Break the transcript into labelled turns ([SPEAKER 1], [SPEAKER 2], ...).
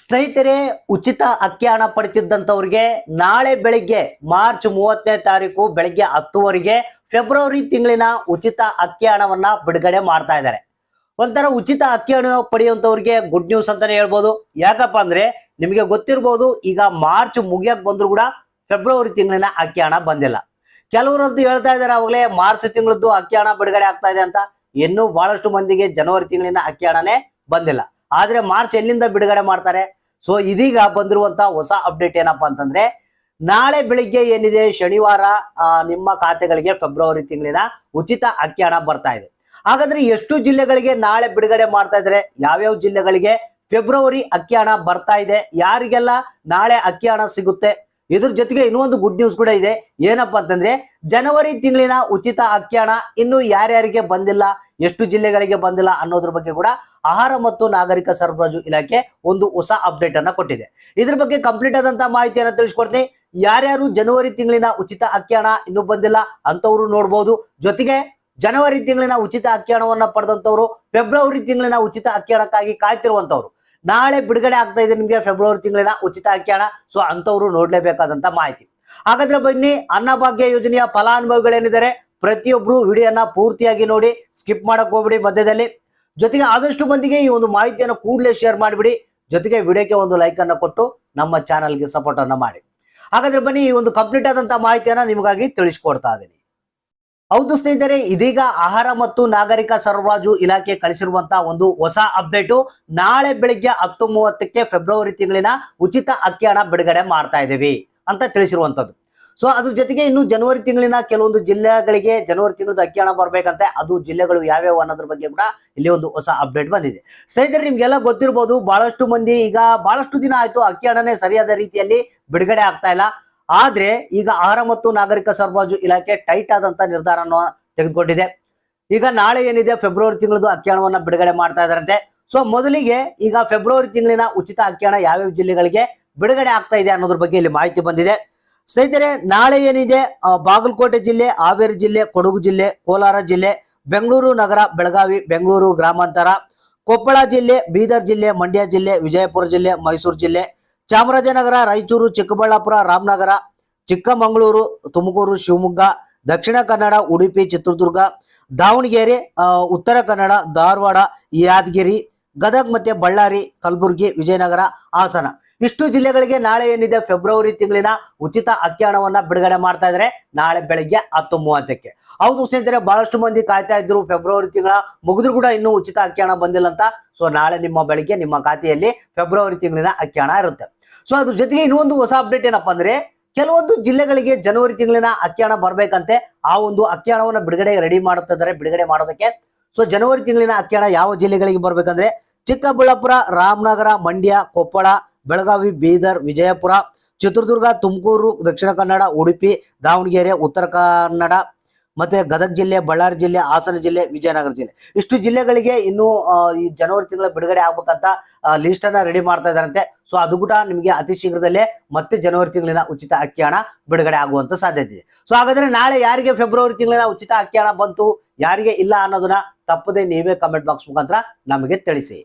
[SPEAKER 1] ಸ್ನೇಹಿತರೆ, ಉಚಿತ ಅಕ್ಕಿ ಹಣ ಪಡಿತಿದ್ದಂಥವ್ರಿಗೆ ನಾಳೆ ಬೆಳಿಗ್ಗೆ ಮಾರ್ಚ್ ಮೂವತ್ತನೇ ತಾರೀಕು ಬೆಳಿಗ್ಗೆ ಹತ್ತುವರೆಗೆ ಫೆಬ್ರವರಿ ತಿಂಗಳಿನ ಉಚಿತ ಅಕ್ಕಿ ಹಣವನ್ನ ಬಿಡುಗಡೆ ಮಾಡ್ತಾ ಇದ್ದಾರೆ. ಒಂಥರ ಉಚಿತ ಅಕ್ಕಿ ಹಣ ಪಡೆಯುವಂಥವ್ರಿಗೆ ಗುಡ್ ನ್ಯೂಸ್ ಅಂತಾನೆ ಹೇಳ್ಬೋದು. ಯಾಕಪ್ಪ ಅಂದ್ರೆ ನಿಮಗೆ ಗೊತ್ತಿರ್ಬೋದು, ಈಗ ಮಾರ್ಚ್ ಮುಗಿಯಕ್ ಬಂದ್ರು ಕೂಡ ಫೆಬ್ರವರಿ ತಿಂಗಳಿನ ಅಕ್ಕಿ ಹಣ ಬಂದಿಲ್ಲ. ಕೆಲವರಂತೂ ಹೇಳ್ತಾ ಇದ್ದಾರೆ, ಅವಾಗಲೇ ಮಾರ್ಚ್ ತಿಂಗಳದ್ದು ಅಕ್ಕಿ ಹಣ ಬಿಡುಗಡೆ ಆಗ್ತಾ ಇದೆ ಅಂತ. ಇನ್ನೂ ಬಹಳಷ್ಟು ಮಂದಿಗೆ ಜನವರಿ ತಿಂಗಳಿನ ಅಕ್ಕಿ ಹಣನೇ ಬಂದಿಲ್ಲ. ಆದ್ರೆ ಮಾರ್ಚ್ ಎಲ್ಲಿಂದ ಬಿಡುಗಡೆ ಮಾಡ್ತಾರೆ? ಸೊ ಇದೀಗ ಬಂದಿರುವಂತ ಹೊಸ ಅಪ್ಡೇಟ್ ಏನಪ್ಪಾ ಅಂತಂದ್ರೆ, ನಾಳೆ ಬೆಳಿಗ್ಗೆ ಏನಿದೆ? ಶನಿವಾರ ನಿಮ್ಮ ಖಾತೆಗಳಿಗೆ ಫೆಬ್ರವರಿ ತಿಂಗಳಿನ ಉಚಿತ ಅಕ್ಕಿ ಹಣ ಬರ್ತಾ ಇದೆ. ಹಾಗಾದ್ರೆ ಎಷ್ಟು ಜಿಲ್ಲೆಗಳಿಗೆ ನಾಳೆ ಬಿಡುಗಡೆ ಮಾಡ್ತಾ ಇದ್ದಾರೆ? ಯಾವ್ಯಾವ ಜಿಲ್ಲೆಗಳಿಗೆ? ಫೆಬ್ರವರಿ ಅಕ್ಕಿ ಹಣ ಬರ್ತಾ ಇದೆ. ಯಾರಿಗೆಲ್ಲ ನಾಳೆ ಅಕ್ಕಿ ಹಣ ಸಿಗುತ್ತೆ? ಇದ್ರ ಜೊತೆಗೆ ಇನ್ನೊಂದು ಗುಡ್ ನ್ಯೂಸ್ ಕೂಡ ಇದೆ. ಏನಪ್ಪಾ ಅಂತಂದ್ರೆ, ಜನವರಿ ತಿಂಗಳಿನ ಉಚಿತ ಅಕ್ಕಿ ಇನ್ನು ಯಾರ್ಯಾರಿಗೆ ಬಂದಿಲ್ಲ, ಎಷ್ಟು ಜಿಲ್ಲೆಗಳಿಗೆ ಬಂದಿಲ್ಲ ಅನ್ನೋದ್ರ ಬಗ್ಗೆ ಕೂಡ ಆಹಾರ ಮತ್ತು ನಾಗರಿಕ ಸರಬರಾಜು ಇಲಾಖೆ ಒಂದು ಹೊಸ ಅಪ್ಡೇಟ್ ಅನ್ನ ಕೊಟ್ಟಿದೆ. ಇದ್ರ ಬಗ್ಗೆ ಕಂಪ್ಲೀಟ್ ಆದಂತಹ ಮಾಹಿತಿಯನ್ನು ತಿಳಿಸ್ಕೊಡ್ತೀನಿ. ಯಾರ್ಯಾರು ಜನವರಿ ತಿಂಗಳಿನ ಉಚಿತ ಅಕ್ಕಿ ಇನ್ನು ಇನ್ನೂ ಬಂದಿಲ್ಲ ಅಂತವ್ರು ನೋಡ್ಬೋದು. ಜೊತೆಗೆ, ಜನವರಿ ತಿಂಗಳಿನ ಉಚಿತ ಅಕ್ಕಿ ಹಣವನ್ನ ಪಡೆದಂತವ್ರು ಫೆಬ್ರವರಿ ತಿಂಗಳಿನ ಉಚಿತ ಅಕ್ಕಿ ಕಾಯ್ತಿರುವಂತವ್ರು ನಾಳೆ ಬಿಡುಗಡೆ ಆಗ್ತಾ ಇದೆ ನಿಮಗೆ ಫೆಬ್ರವರಿ ತಿಂಗಳಿನ ಉಚಿತ ಅಕ್ಕಿ ಸೊ ಅಂತವ್ರು ನೋಡ್ಲೇಬೇಕಾದಂತ ಮಾಹಿತಿ. ಹಾಗಾದ್ರೆ ಬನ್ನಿ, ಅನ್ನಭಾಗ್ಯ ಯೋಜನೆಯ ಫಲಾನುಭವಿಗಳೇನಿದ್ದಾರೆ ಪ್ರತಿಯೊಬ್ರು ವಿಡಿಯೋನ ಪೂರ್ತಿಯಾಗಿ ನೋಡಿ, ಸ್ಕಿಪ್ ಮಾಡಕ್ ಹೋಗ್ಬಿಡಿ ಮಧ್ಯದಲ್ಲಿ. ಜೊತೆಗೆ ಆದಷ್ಟು ಮಂದಿಗೆ ಈ ಒಂದು ಮಾಹಿತಿಯನ್ನು ಕೂಡಲೇ ಶೇರ್ ಮಾಡಿಬಿಡಿ. ಜೊತೆಗೆ ವಿಡಿಯೋಕ್ಕೆ ಒಂದು ಲೈಕ್ ಅನ್ನ ಕೊಟ್ಟು ನಮ್ಮ ಚಾನಲ್ಗೆ ಸಪೋರ್ಟ್ ಅನ್ನ ಮಾಡಿ. ಹಾಗಾದ್ರೆ ಬನ್ನಿ, ಈ ಒಂದು ಕಂಪ್ಲೀಟ್ ಆದಂತಹ ಮಾಹಿತಿಯನ್ನ ನಿಮಗಾಗಿ ತಿಳಿಸ್ಕೊಡ್ತಾ ಇದ್ದೀನಿ. ಹೌದು ಸ್ನೇಹಿತರೆ, ಇದೀಗ ಆಹಾರ ಮತ್ತು ನಾಗರಿಕ ಸರಬರಾಜು ಇಲಾಖೆ ಕಳಿಸಿರುವಂತಹ ಒಂದು ಹೊಸ ಅಪ್ಡೇಟು ನಾಳೆ ಬೆಳಿಗ್ಗೆ ಹತ್ತು ಮೂವತ್ತಕ್ಕೆ ಫೆಬ್ರವರಿ ತಿಂಗಳಿನ ಉಚಿತ ಅಕ್ಕಿ ಹಣ ಬಿಡುಗಡೆ ಮಾಡ್ತಾ ಇದ್ದೀವಿ ಅಂತ ತಿಳಿಸಿರುವಂತದ್ದು. ಸೊ ಅದ್ರ ಜೊತೆಗೆ ಇನ್ನು ಜನವರಿ ತಿಂಗಳಿನ ಕೆಲವೊಂದು ಜಿಲ್ಲೆಗಳಿಗೆ ಜನವರಿ ತಿಂಗಳದ ಅಕ್ಕಿ ಹಣ ಬರ್ಬೇಕಂತೆ, ಅದು ಜಿಲ್ಲೆಗಳು ಯಾವ್ಯಾವ ಅನ್ನೋದ್ರ ಬಗ್ಗೆ ಕೂಡ ಇಲ್ಲಿ ಒಂದು ಹೊಸ ಅಪ್ಡೇಟ್ ಬಂದಿದೆ. ಸ್ನೇಹಿತರೆ, ನಿಮ್ಗೆಲ್ಲ ಗೊತ್ತಿರ್ಬೋದು, ಬಹಳಷ್ಟು ಮಂದಿ ಈಗ ಬಹಳಷ್ಟು ದಿನ ಆಯ್ತು ಅಕ್ಕಿ ಹಣನೇ ಸರಿಯಾದ ರೀತಿಯಲ್ಲಿ ಬಿಡುಗಡೆ ಆಗ್ತಾ ಇಲ್ಲ. ಆದ್ರೆ ಈಗ ಆಹಾರ ಮತ್ತು ನಾಗರಿಕ ಸರಬರಾಜು ಇಲಾಖೆ ಟೈಟ್ ಆದಂತ ನಿರ್ಧಾರವನ್ನು ತೆಗೆದುಕೊಂಡಿದೆ. ಈಗ ನಾಳೆ ಏನಿದೆ? ಫೆಬ್ರವರಿ ತಿಂಗಳದು ಅಕ್ಕಿ ಬಿಡುಗಡೆ ಮಾಡ್ತಾ ಇದಾರಂತೆ. ಸೊ ಮೊದಲಿಗೆ ಈಗ ಫೆಬ್ರವರಿ ತಿಂಗಳಿನ ಉಚಿತ ಅಕ್ಕಿ ಯಾವ ಯಾವ್ಯಾವ ಜಿಲ್ಲೆಗಳಿಗೆ ಬಿಡುಗಡೆ ಆಗ್ತಾ ಇದೆ ಅನ್ನೋದ್ರ ಬಗ್ಗೆ ಇಲ್ಲಿ ಮಾಹಿತಿ ಬಂದಿದೆ. ಸ್ನೇಹಿತರೆ, ನಾಳೆ ಏನಿದೆ? ಬಾಗಲಕೋಟೆ ಜಿಲ್ಲೆ, ಹಾವೇರಿ ಜಿಲ್ಲೆ, ಕೊಡಗು ಜಿಲ್ಲೆ, ಕೋಲಾರ ಜಿಲ್ಲೆ, ಬೆಂಗಳೂರು ನಗರ, ಬೆಳಗಾವಿ, ಬೆಂಗಳೂರು ಗ್ರಾಮಾಂತರ, ಕೊಪ್ಪಳ ಜಿಲ್ಲೆ, ಬೀದರ್ ಜಿಲ್ಲೆ, ಮಂಡ್ಯ ಜಿಲ್ಲೆ, ವಿಜಯಪುರ ಜಿಲ್ಲೆ, ಮೈಸೂರು ಜಿಲ್ಲೆ ಚಾಮರಾಜನಗರ, ರಾಯಚೂರು, ಚಿಕ್ಕಬಳ್ಳಾಪುರ, ರಾಮನಗರ, ಚಿಕ್ಕಮಗಳೂರು, ತುಮಕೂರು, ಶಿವಮೊಗ್ಗ, ದಕ್ಷಿಣ ಕನ್ನಡ, ಉಡುಪಿ, ಚಿತ್ರದುರ್ಗ, ದಾವಣಗೆರೆ ಉತ್ತರ ಕನ್ನಡ, ಧಾರವಾಡ, ಯಾದಗಿರಿ, ಗದಗ್ ಮತ್ತೆ ಬಳ್ಳಾರಿ, ಕಲಬುರಗಿ, ವಿಜಯನಗರ, ಹಾಸನ. ಇಷ್ಟು ಜಿಲ್ಲೆಗಳಿಗೆ ನಾಳೆ ಏನಿದೆ? ಫೆಬ್ರವರಿ ತಿಂಗಳಿನ ಉಚಿತ ಅಕ್ಕಿ ಹಣವನ್ನ ಬಿಡುಗಡೆ ಮಾಡ್ತಾ ಇದ್ದಾರೆ ನಾಳೆ ಬೆಳಗ್ಗೆ ಹತ್ತು ಮೂವತ್ತಕ್ಕೆ. ಹೌದು ಸ್ನೇಹಿತರೆ, ಬಹಳಷ್ಟು ಮಂದಿ ಕಾಯ್ತಾ ಇದ್ರು. ಫೆಬ್ರವರಿ ತಿಂಗಳ ಮುಗಿದ್ರು ಕೂಡ ಇನ್ನೂ ಉಚಿತ ಅಕ್ಕಿ ಬಂದಿಲ್ಲ ಅಂತ. ಸೊ ನಾಳೆ ನಿಮ್ಮ ಬೆಳಗ್ಗೆ ನಿಮ್ಮ ಖಾತೆಯಲ್ಲಿ ಫೆಬ್ರವರಿ ತಿಂಗಳಿನ ಅಕ್ಕಿ ಇರುತ್ತೆ. ಸೊ ಅದ್ರ ಜೊತೆಗೆ ಇನ್ನೊಂದು ಹೊಸ ಅಪ್ಡೇಟ್ ಏನಪ್ಪಾ ಅಂದ್ರೆ, ಕೆಲವೊಂದು ಜಿಲ್ಲೆಗಳಿಗೆ ಜನವರಿ ತಿಂಗಳಿನ ಅಕ್ಕಿ ಹಣ ಬರ್ಬೇಕಂತೆ. ಆ ಒಂದು ಅಕ್ಕಿ ಹಣವನ್ನು ಬಿಡುಗಡೆ ರೆಡಿ ಮಾಡುತ್ತಿದ್ದಾರೆ. ಬಿಡುಗಡೆ ಮಾಡೋದಕ್ಕೆ. ಸೊ ಜನವರಿ ತಿಂಗಳಿನ ಅಕ್ಕಿ ಯಾವ ಜಿಲ್ಲೆಗಳಿಗೆ ಬರ್ಬೇಕಂದ್ರೆ, ಚಿಕ್ಕಬಳ್ಳಾಪುರ, ರಾಮನಗರ, ಮಂಡ್ಯ, ಕೊಪ್ಪಳ ಬೆಳಗಾವಿ, ಬೀದರ್, ವಿಜಯಪುರ, ಚಿತ್ರದುರ್ಗ, ತುಮಕೂರು, ದಕ್ಷಿಣ ಕನ್ನಡ, ಉಡುಪಿ, ದಾವಣಗೆರೆ, ಉತ್ತರ ಕನ್ನಡ ಮತ್ತೆ ಗದಗ ಜಿಲ್ಲೆ, ಬಳ್ಳಾರಿ ಜಿಲ್ಲೆ, ಹಾಸನ ಜಿಲ್ಲೆ, ವಿಜಯನಗರ ಜಿಲ್ಲೆ. ಇಷ್ಟು ಜಿಲ್ಲೆಗಳಿಗೆ ಇನ್ನು ಈ ಜನವರಿ ತಿಂಗಳ ಬಿಡುಗಡೆ ಆಗ್ಬೇಕಂತ ಲಿಸ್ಟ್ ಅನ್ನ ರೆಡಿ ಮಾಡ್ತಾ ಇದಾರಂತೆ ಸೊ ಅದು ಕೂಡ ನಿಮಗೆ ಅತಿ ಶೀಘ್ರದಲ್ಲೇ ಮತ್ತೆ ಜನವರಿ ತಿಂಗಳಿನ ಉಚಿತ ಅಕ್ಕಿ ಹಣ ಬಿಡುಗಡೆ ಆಗುವಂತ ಸಾಧ್ಯತೆ ಇದೆ. ಸೊ ಹಾಗಾದ್ರೆ ನಾಳೆ ಯಾರಿಗೆ ಫೆಬ್ರವರಿ ತಿಂಗಳಿನ ಉಚಿತ ಅಕ್ಕಿ ಬಂತು, ಯಾರಿಗೆ ಇಲ್ಲ ಅನ್ನೋದನ್ನ ತಪ್ಪದೆ ನೀವೇ ಕಮೆಂಟ್ ಬಾಕ್ಸ್ ಮುಖಾಂತರ ನಮಗೆ ತಿಳಿಸಿ.